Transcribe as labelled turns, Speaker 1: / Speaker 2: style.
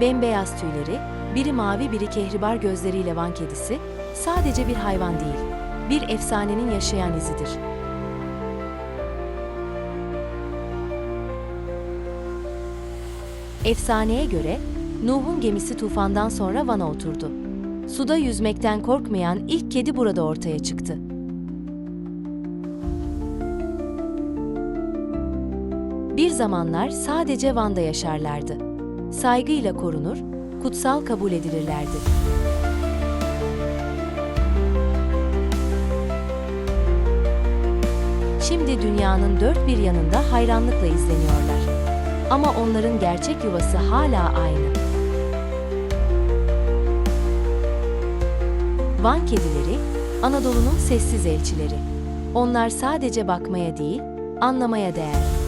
Speaker 1: Bembeyaz tüyleri, biri mavi biri kehribar gözleriyle Van kedisi, sadece bir hayvan değil, bir efsanenin yaşayan izidir. Efsaneye göre Nuh'un gemisi tufandan sonra Van'a oturdu. Suda yüzmekten korkmayan ilk kedi burada ortaya çıktı. Bir zamanlar sadece Van'da yaşarlardı. Saygıyla korunur, kutsal kabul edilirlerdi. Şimdi dünyanın dört bir yanında hayranlıkla izleniyorlar. Ama onların gerçek yuvası hala aynı. Van kedileri, Anadolu'nun sessiz elçileri. Onlar sadece bakmaya değil, anlamaya değer.